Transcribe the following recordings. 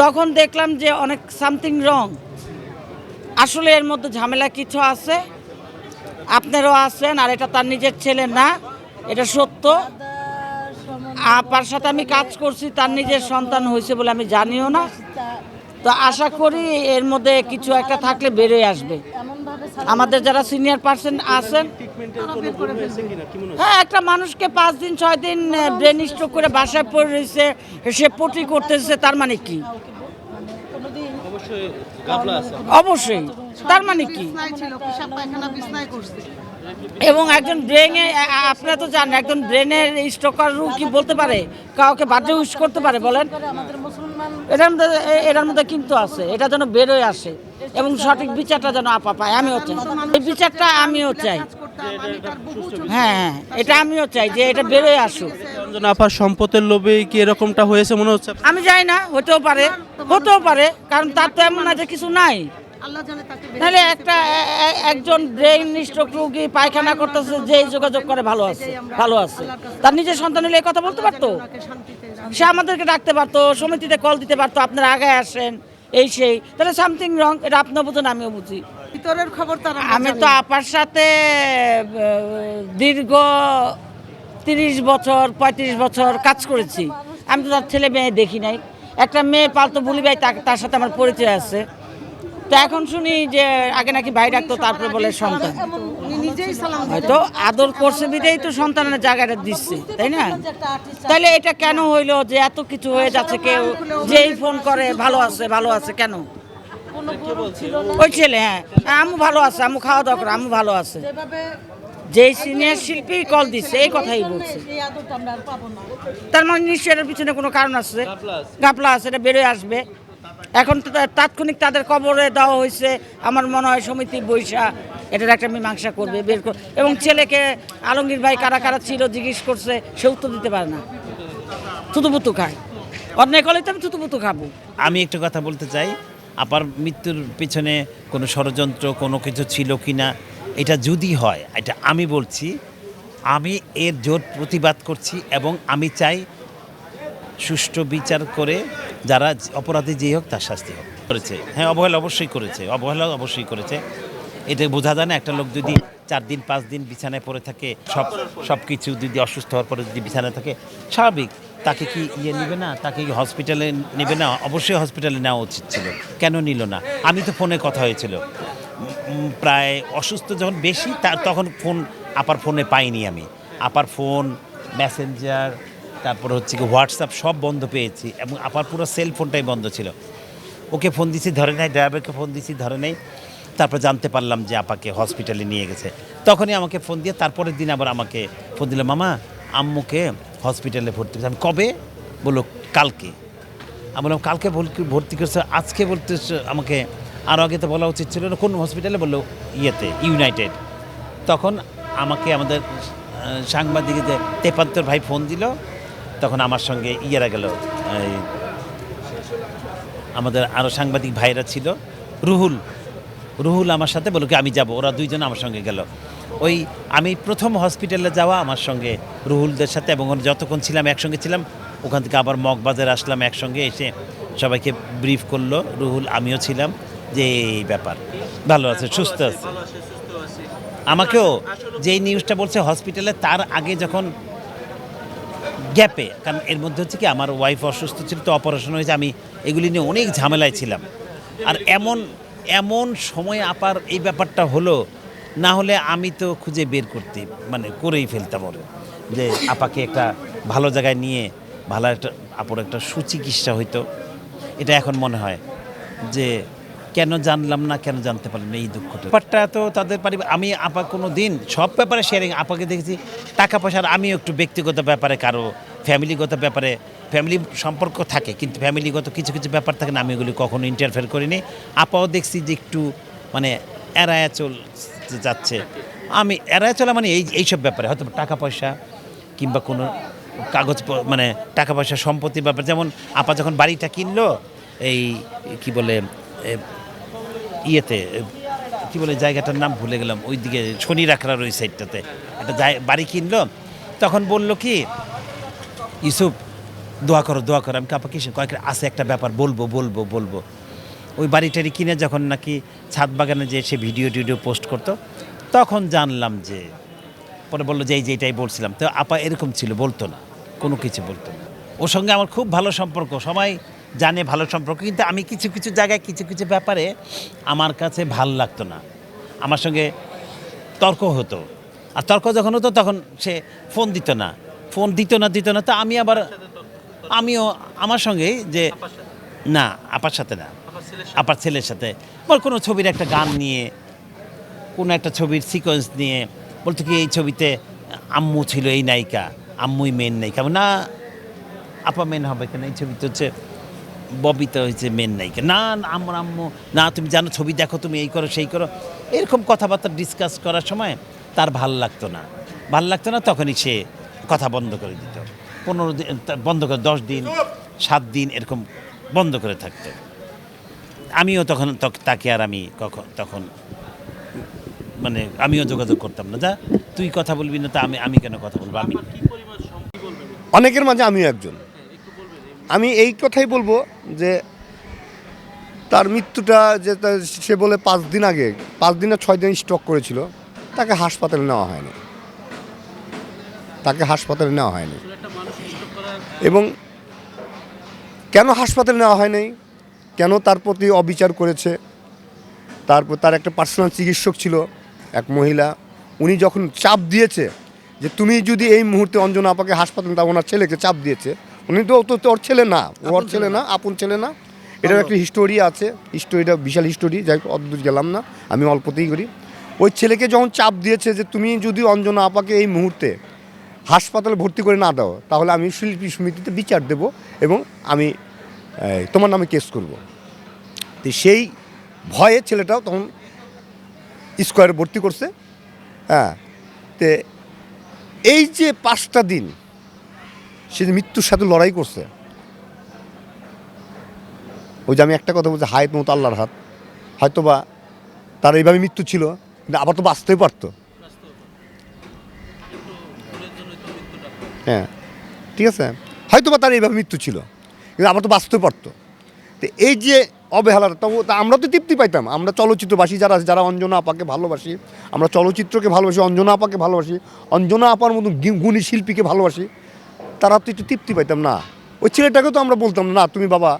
তখন দেখলাম যে অনেক সামথিং রং। আসলে এর মধ্যে ঝামেলা কিছু আছে। আপনারও আছেন, আর এটা তার নিজের ছেলে না, এটা সত্য। আপার সাথে আমি কাজ করছি, তার নিজের সন্তান হয়েছে বলে আমি জানিও না। তো আশা করি এর মধ্যে কিছু একটা থাকলে বেরোয় আসবে। আমাদের যারা সিনিয়র পার্সন আছেন হ্যাঁ একটা মানুষকে পাঁচ দিন, ছয় দিন ব্রেন স্ট্রোক করে বাসায় পড়ে রয়েছে, সে পটি করতেছে, তার মানে কি? অবশ্যই, তার মানে কি? এবং একজন ব্রেনে আপনারা তো জানেন, একজন ব্রেনের স্ট্রোকার কি বলতে পারে? কাউকে বার্থডে উইশ করতে পারে, বলেন? এটার মধ্যে এটার মধ্যে কিন্তু আছে, এটা যেন বেরোয় আসে। এবং সঠিক বিচারটা যেন আপা পায় আমিও চাই। এই বিচারটা আমিও চাই। হ্যাঁ হ্যাঁ এটা আমিও চাই যে এটা বেরোয় আসুক। আপার সম্পদের লোভে কি এরকমটা হয়েছে মনে হচ্ছে? আমি যাই না হতেও পারে হতেও পারে কারণ তার তো এমন না যে কিছু নাই। তাহলে একটা একজন ব্রেইন স্ট্রোক রোগী পায়খানা করতেছে যে যোগাযোগ করে ভালো আছে ভালো আছে। তার নিজের সন্তান হলে এই কথা বলতে পারতো। সে আমাদেরকে ডাকতে পারতো সমিতিতে কল দিতে পারতো আপনারা আগে আসেন। এই সেই। তাহলে সামথিং রং এটা আপনার মতন আমিও বুঝি। ভিতরের খবর তারা আমি তো আপার সাথে দীর্ঘ তিরিশ বছর পঁয়ত্রিশ বছর কাজ করেছি। আমি তো তার ছেলে মেয়ে দেখি নাই। একটা মেয়ে পালতো বলি ভাই তার তার সাথে আমার পরিচয় আছে। তো এখন শুনি যে আগে নাকি ভাই ডাকতো তারপরে বলে সন্তান। হয়তো আদর করছে বিদেই তো সন্তানের জায়গাটা দিচ্ছে তাই না? তাহলে এটা কেন হইল যে এত কিছু হয়ে যাচ্ছে কেউ? যেই ফোন করে ভালো আছে ভালো আছে কেন? ওই ছেলে হ্যাঁ। আমু ভালো আছে আমু খাওয়া দাওয়া করে আমু ভালো আছে। যেই সিনিয়র শিল্পী কল দিচ্ছে এই কথাই বলছে। তার মানে নিশ্চয়ই এটার পিছনে কোনো কারণ আছে? গাপলা আছে এটা বেরোয় আসবে। এখন তাৎক্ষণিক তাদের কবরে দেওয়া হয়েছে। আমার মনে হয় সমিতি বৈশা এটার একটা মীমাংসা করবে, বের কর এবং ছেলেকে আলমগীর ভাই কারা কারা ছিল জিজ্ঞেস করছে, সে উত্তর দিতে পারে না। থুতুপুতু খায়। অন্যায় করলে তো আমি থুতুপুতু খাব। আমি একটু কথা বলতে চাই, আপার মৃত্যুর পিছনে কোনো ষড়যন্ত্র, কোনো কিছু ছিল কি না এটা যদি হয়, এটা আমি বলছি, আমি এর জোর প্রতিবাদ করছি এবং আমি চাই সুষ্ঠু বিচার করে যারা অপরাধী যেই হোক তার শাস্তি হোক। করেছে। হ্যাঁ অবহেলা অবশ্যই করেছে। অবহেলা অবশ্যই করেছে। এটা বোঝা যায় না, একটা লোক যদি চার দিন, পাঁচ দিন বিছানায় পড়ে থাকে, সব সব কিছু যদি অসুস্থ হওয়ার পরে যদি বিছানায় থাকে, স্বাভাবিক। তাকে কি ইয়ে নেবে না? তাকে কি হসপিটালে নেবে না? অবশ্যই হসপিটালে নেওয়া উচিত ছিল। কেন নিল না? আমি তো ফোনে কথা হয়েছিল। প্রায় অসুস্থ যখন বেশি তখন ফোন, আপার ফোনে পাইনি আমি। আপার ফোন মেসেঞ্জার তারপর হচ্ছে কি হোয়াটসঅ্যাপ সব বন্ধ পেয়েছি এবং আপার পুরো সেল ফোনটাই বন্ধ ছিল। ওকে ফোন দিছি, ধরে নাই ড্রাইভারকে ফোন দিছি, ধরে নেই। তারপর জানতে পারলাম যে আপাকে হসপিটালে নিয়ে গেছে। তখনই আমাকে ফোন দিয়ে তারপরের দিন আবার আমাকে ফোন দিল, মামা, আম্মুকে হসপিটালে ভর্তি করছে। আমি কবে? বলল, কালকে। আমি বললাম, কালকে ভর্তি- করছে? আজকে বলতে আমাকে আরও আগে তো বলা উচিত ছিল না। কোন হসপিটালে বলল, ইয়েতে ইউনাইটেড তখন আমাকে আমাদের সাংবাদিকদের তেপান্তর ভাই ফোন দিল তখন আমার সঙ্গে ইয়েরা গেল আমাদের আরও সাংবাদিক ভাইরা ছিল রুহুল। রুহুল আমার সাথে বলল কি আমি যাব। ওরা দুইজন আমার সঙ্গে গেল। ওই আমি প্রথম হসপিটালে যাওয়া আমার সঙ্গে রুহুলদের সাথে এবং যতক্ষণ ছিলাম একসঙ্গে ছিলাম ওখান থেকে আবার মগবাজার আসলাম একসঙ্গে এসে সবাইকে ব্রিফ করল রুহুল আমিও ছিলাম যে এই ব্যাপার। ভালো আছে সুস্থ আছে। আমাকেও যেই নিউজটা বলছে হসপিটালে তার আগে যখন গ্যাপে। কারণ এর মধ্যে হচ্ছে কি, আমার ওয়াইফ অসুস্থ ছিল, তো অপারেশন হয়েছে, আমি এগুলি নিয়ে অনেক ঝামেলায় ছিলাম। আর এমন এমন সময় আপার এই ব্যাপারটা হলো, না হলে আমি তো খুঁজে বের করতে মানে করেই ফেলতাম ওরে। যে আপাকে একটা ভালো জায়গায় নিয়ে, ভালো একটা, আপুর একটা সুচিকিৎসা হইতো। এটা এখন মনে হয় যে কেন জানলাম না, কেন জানতে পারলাম না এই দুঃখটা? ব্যাপারটা তো তাদের পারিবার আমি আপা কোনো দিন সব ব্যাপারে শেয়ারিং আপাকে দেখেছি। টাকা পয়সার আমিও একটু ব্যক্তিগত ব্যাপারে, কারও ফ্যামিলিগত ব্যাপারে ফ্যামিলি সম্পর্ক থাকে, কিন্তু ফ্যামিলিগত কিছু কিছু ব্যাপার থাকে না, আমি এগুলি কখনো ইন্টারফেয়ার করিনি। আপাও দেখছি যে একটু মানে এড়ায়া চল যাচ্ছে। আমি এড়ায়া চলা মানে এই এইসব ব্যাপারে, হয়তো টাকা পয়সা কিংবা কোনো কাগজ মানে টাকা পয়সা সম্পত্তির ব্যাপার। যেমন আপা যখন বাড়িটা কিনলো, এই কি বলে ইয়েতে কি বলে জায়গাটার নাম ভুলে গেলাম ওই দিকে শনি রাখরার ওই সাইডটাতে। একটা বাড়ি কিনলো, তখন বলল কি, ইউসুফ, দোয়া করো দোয়া করো, আমি কাপা কিসে কয়েক আছে একটা ব্যাপার, বলব বলব বলব। ওই বাড়িটারি কিনে যখন নাকি ছাদ বাগানে যে সে ভিডিও টিডিও পোস্ট করতো, তখন জানলাম যে, পরে বলল যে, এই যে এটাই বলছিলাম। তো আপা এরকম ছিল, বলতো না, কোনো কিছু বলতো না। ওর সঙ্গে আমার খুব ভালো সম্পর্ক, সবাই জানে ভালো সম্পর্ক, কিন্তু আমি কিছু কিছু জায়গায় কিছু কিছু ব্যাপারে আমার কাছে ভালো লাগতো না। আমার সঙ্গে তর্ক হতো। আর তর্ক যখন হতো তখন সে ফোন দিত না। ফোন দিত না দিত না, তো আমি আবার আমিও আমার সঙ্গে যে না, আপার সাথে না। আপার ছেলের সাথে। বল কোনো ছবির একটা গান নিয়ে, কোনো একটা ছবির সিকোয়েন্স নিয়ে, বলতো কি এই ছবিতে আম্মু ছিল এই নায়িকা, আম্মুই মেন নায়িকা। না, আপা মেন হবে কেন? এই ছবিতে হচ্ছে ববিতা হয়েছে মেন নায়িকা। না না, আমার আম্মু না তুমি জানো ছবি দেখো তুমি এই করো সেই করো। এরকম কথাবার্তা ডিসকাস করার সময় তার ভালো লাগতো না। ভালো লাগতো না তখনই সে কথা বন্ধ করে দিত। পনেরো দিন বন্ধ করে দশ দিন সাত দিন এরকম বন্ধ করে থাকতো। আমিও তখন তখ- তাকে আর আমি কখন তখন মানে আমিও যোগাযোগ করতাম না। যা তুই কথা বলবি না তা আমি আমি কেন কথা বলব? আমি অনেকের মাঝে আমিও একজন। আমি এই কথাই বলব যে তার মৃত্যুটা যে সে বলে পাঁচ দিন আগে, পাঁচ দিন ছয় দিন স্টক করেছিল, তাকে হাসপাতালে নেওয়া হয়নি। তাকে হাসপাতালে নেওয়া হয়নি। এবং কেন হাসপাতালে নেওয়া হয়নি? কেন তার প্রতি অবিচার করেছে? তারপর তার একটা পার্সোনাল চিকিৎসক ছিল, এক মহিলা। উনি যখন চাপ দিয়েছে যে তুমি যদি এই মুহূর্তে অঞ্জনা আপাকে হাসপাতালে তা ওনার ছেলেকে চাপ দিয়েছে উনি তো তো ওর ছেলে না। ওর ছেলে না। আপন ছেলে না। এটার একটা হিস্টোরি আছে। হিস্টোরিটা বিশাল হিস্টোরি যাই অদ্ভুত গেলাম না। আমি অল্পতেই করি। ওই ছেলেকে যখন চাপ দিয়েছে যে তুমি যদি অঞ্জনা আপাকে এই মুহূর্তে হাসপাতালে ভর্তি করে না দাও তাহলে আমি শিল্পী সমিতিতে বিচার দেব এবং আমি তোমার নামে কেস করব। তো সেই ভয়ে ছেলেটাও তখন স্কোয়ারে ভর্তি করছে। হ্যাঁ তে এই যে পাঁচটা দিন সে যে মৃত্যুর সাথে লড়াই করছে। ওই যে আমি একটা কথা বলছি, হায়াত মতো আল্লাহর হাত। হয়তো বা তার এইভাবে মৃত্যু ছিল, কিন্তু আবার তো বাঁচতেই পারতো। হ্যাঁ ঠিক আছে? হয়তো বা তার এইভাবে মৃত্যু ছিল, কিন্তু আবার তো বাঁচতে পারতো। তো এই যে অবহেলাটা, তবু তা আমরা তো তৃপ্তি পাইতাম। আমরা চলচ্চিত্রবাসী যারা যারা অঞ্জনা আপাকে ভালোবাসি, আমরা চলচ্চিত্রকে ভালোবাসি, অঞ্জনা আপাকে ভালোবাসি, অঞ্জনা আপার মতো গুণী শিল্পীকে ভালোবাসি তারা তো একটু তৃপ্তি পাইতাম না। ওই ছেলেটাকে তো আমরা বলতাম না তুমি বাবা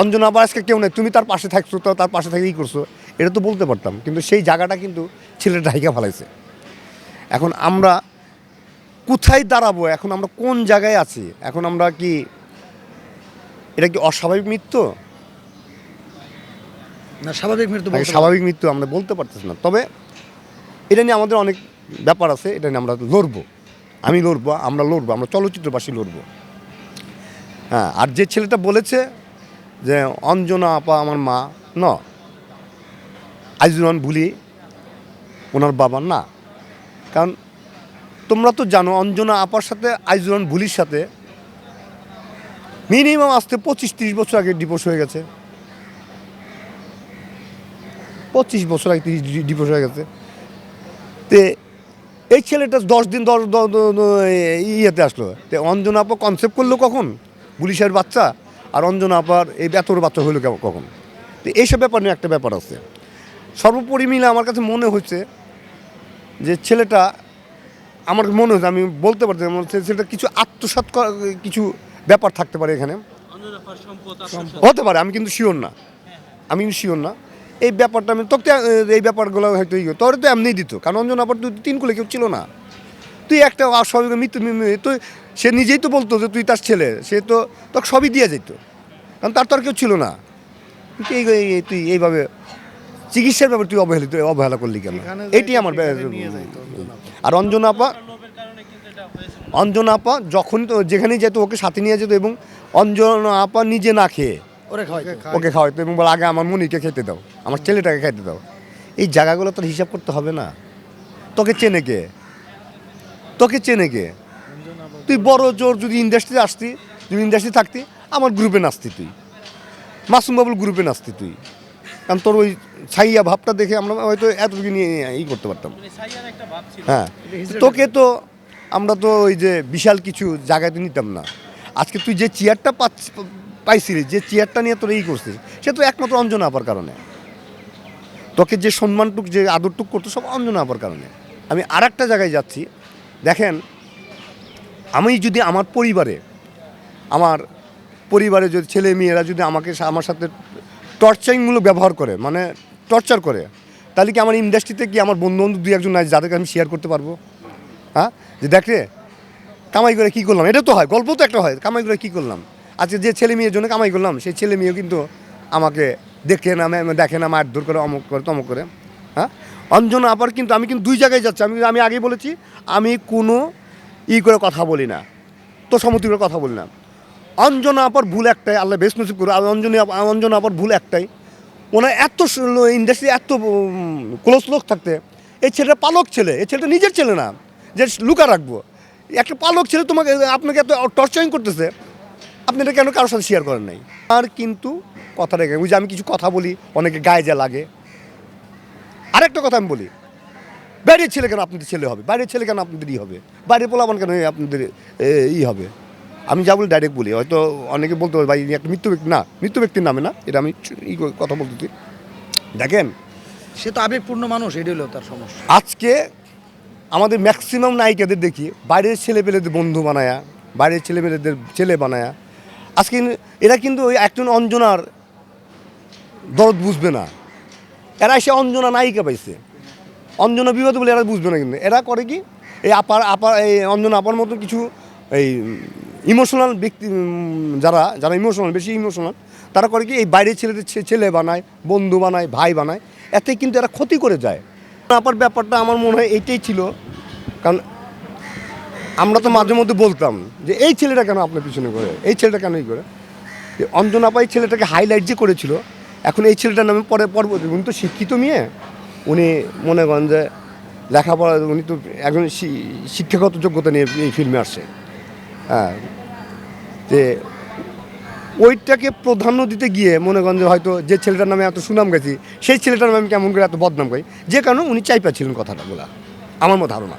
অঞ্জনা আবার আজকে কেউ নেই তুমি তার পাশে থাকছো তো তার পাশে থেকে ই করছ। এটা তো বলতে পারতাম কিন্তু সেই জায়গাটা কিন্তু ছেলেটা ঢাইকা ফেলাইছে। এখন আমরা কোথায় দাঁড়াবো? এখন আমরা কোন জায়গায় আছি? এখন আমরা কি এটা কি অস্বাভাবিক মৃত্যু? না স্বাভাবিক মৃত্যু স্বাভাবিক মৃত্যু আমরা বলতে পারতেছি না। তবে এটা নিয়ে আমাদের অনেক ব্যাপার আছে এটা নিয়ে আমরা লড়বো। আমি লড়বো, আমরা লড়বো, আমরা চলচ্চিত্রবাসী লড়বো। হ্যাঁ আর যে ছেলেটা বলেছে যে, অঞ্জনা আপা আমার মা। ন। আইজুরান ভুলি, ওনার বাবা না। কারণ তোমরা তো জানো, অঞ্জনা আপার সাথে আইজুরান ভুলির সাথে মিনিমাম আসতে পঁচিশ তিরিশ বছর আগে ডিভোর্স হয়ে গেছে। পঁচিশ বছর আগে তিরিশ ডিভোর্স হয়ে গেছে। তে এই ছেলেটা দশ দিন দশ ইয়েতে আসলো। তে অঞ্জনা আপা কনসেপ্ট করল কখন? পুলিশের বাচ্চা। আর অঞ্জনা আপার এই এতর বাচ্চা হইল কখন? তো এইসব ব্যাপার নিয়ে একটা ব্যাপার আছে। সর্বোপরি মিলে আমার কাছে মনে হচ্ছে যে ছেলেটা আমার মনে হচ্ছে আমি বলতে পারছি হচ্ছে ছেলেটা কিছু আত্মসাৎ করা কিছু ব্যাপার থাকতে পারে এখানে। হতে পারে আমি কিন্তু শিওর না। আমি কিন্তু শিওর না। এই ব্যাপারটা আমি তোকে এই ব্যাপারগুলো হয়তো ইয়ে তোর তো এমনিই দিত। কারণ অঞ্জন আবার তুই তিন কুলে কেউ ছিল না। তুই একটা অস্বাভাবিক মৃত্যু তুই সে নিজেই তো বলতো যে তুই তার ছেলে সে তো তোকে সবই দিয়ে যেত কারণ তার তো আর কেউ ছিল না। তুই এই- তুই এইভাবে চিকিৎসার ব্যাপারে তুই অবহেলিত অবহেলা করলি কেন? এইটি আমার আর অঞ্জনা আপা অঞ্জনা আপা যখন তো যেখানেই যেত ওকে সাথে নিয়ে যেত এবং অঞ্জনা আপা নিজে না খেয়ে ওরে ওকে খাওয়াইতো এবং বলে আগে আমার মনিকে খেতে দাও আমার ছেলেটাকে খেতে দাও। এই জায়গাগুলো তোর হিসাব করতে হবে না। তোকে চেনে কে? তোকে চেনে কে? তুই বড় জোর যদি ইন্ডাস্ট্রিতে আসতি যদি ইন্ডাস্ট্রি থাকতি আমার গ্রুপে নাচতি তুই। মাসুম বাবুল গ্রুপে নাচতি তুই। কারণ তোর ওই ছাইয়া ভাবটা দেখে আমরা হয়তো এতটুকু নিয়ে ই করতে পারতাম। হ্যাঁ। তোকে তো আমরা তো ওই যে বিশাল কিছু জায়গায় তো নিতাম না। আজকে তুই যে চেয়ারটা পাচ্ছি পাইছিলি যে চেয়ারটা নিয়ে তোর এই করছিস, সে তো একমাত্র অঞ্জনা আপার কারণে। তোকে যে সম্মানটুক, যে আদরটুক করতো, সব অঞ্জনা আপার কারণে। আমি আর একটা জায়গায় যাচ্ছি। দেখেন, আমি যদি আমার পরিবারে আমার পরিবারে যদি ছেলে মেয়েরা যদি আমাকে আমার সাথে টর্চারিংমূলক ব্যবহার করে মানে টর্চার করে, তাহলে কি আমার ইন্ডাস্ট্রিতে কি আমার বন্ধু বান্ধব দুই একজন আছে যাদেরকে আমি শেয়ার করতে পারব? হ্যাঁ? যে দেখ রে, কামাই করে কী করলাম? এটা তো হয়, গল্প তো একটা হয়, কামাই করে কী করলাম? আজকে যে ছেলে মেয়ের জন্য কামাই করলাম, সেই ছেলে মেয়েও কিন্তু আমাকে দেখে না দেখে না, মারধর করে, অমুক করে, তমুক করে। হ্যাঁ? অঞ্জনা আবার কিন্তু আমি কিন্তু দুই জায়গায় যাচ্ছি। আমি আমি আগেই বলেছি, আমি কোনো ই করে কথা বলি না। তো সমতি করে কথা বলি না। অঞ্জনা আপার ভুল একটাই, আল্লাহ বেশ নসিব করে অঞ্জনী অঞ্জনা আপার ভুল একটাই। ওনার এত ইন্ডাস্ট্রি এত ক্লোজ লোক থাকতে, এই ছেলেটা পালক ছেলে। এই ছেলেটা নিজের ছেলে না, যে লুকা রাখব। একটা পালক ছেলে তোমাকে, আপনাকে এত টর্চারিং করতেছে। আপনি এটা কেন কারোর সাথে শেয়ার করেন নাই? আর কিন্তু কথা রেখে ওই যে আমি কিছু কথা বলি অনেকে গায়ে যা লাগে। আরেকটা কথা আমি বলি বাইরের ছেলে কেন আপনাদের ছেলে হবে? বাইরের ছেলে কেন আপনাদের ই হবে? বাইরের পোলাবান কেন আপনাদের ই হবে? আমি যা বলি ডাইরেক্ট বলি হয়তো অনেকে বলতে পারে ভাই একটা মৃত্যু ব্যক্তি না মৃত্যু ব্যক্তির নামে না এটা আমি ই কথা বলতেছি। দেখেন। সে তো আবেগপূর্ণ মানুষ এটাই হলো তার সমস্যা। আজকে আমাদের ম্যাক্সিমাম নায়িকাদের দেখি বাইরের ছেলেপেলেদের বন্ধু বানায়া বাইরের ছেলেপেলেদের ছেলে বানায়া আজকে এরা কিন্তু ওই একজন অঞ্জনার দরদ বুঝবে না। এরা এসে অঞ্জনা নায়িকা পাইছে। অঞ্জনা বিবাদ বলে এরা বুঝবে না কিন্তু। এরা করে কি? এই আপার আপার এই অঞ্জনা আপার মতো কিছু এই ইমোশনাল ব্যক্তি যারা যারা ইমোশনাল, বেশি ইমোশনাল, তারা করে কি? এই বাইরের ছেলেদের ছেলে বানায়, বন্ধু বানায়, ভাই বানায়, এতে কিন্তু এরা ক্ষতি করে যায়। আপার ব্যাপারটা আমার মনে হয় এইটাই ছিল। কারণ আমরা তো মাঝে মধ্যে বলতাম যে, এই ছেলেটা কেন আপনার পিছনে করে এই ছেলেটা কেন এই করে যে অঞ্জনা আপা এই ছেলেটাকে হাইলাইট যে করেছিল, এখন এই ছেলেটার নামে পরে পরবর্তী উনি তো শিক্ষিত মেয়ে। উনি মনে করেন যে, লেখাপড়া, উনি তো একজন শিক্ষাগত যোগ্যতা নিয়ে এই ফিল্মে আসছে। হ্যাঁ। যে, ওইটাকে প্রাধান্য দিতে গিয়ে মনে করেন যে, হয়তো যে ছেলেটার নামে এত সুনাম গেছি সেই ছেলেটার নামে কেমন করে এত বদনাম গাই? যে কারণে উনি চাই পাচ্ছিলেন কথাটা বলা। আমার মতো ধারণা।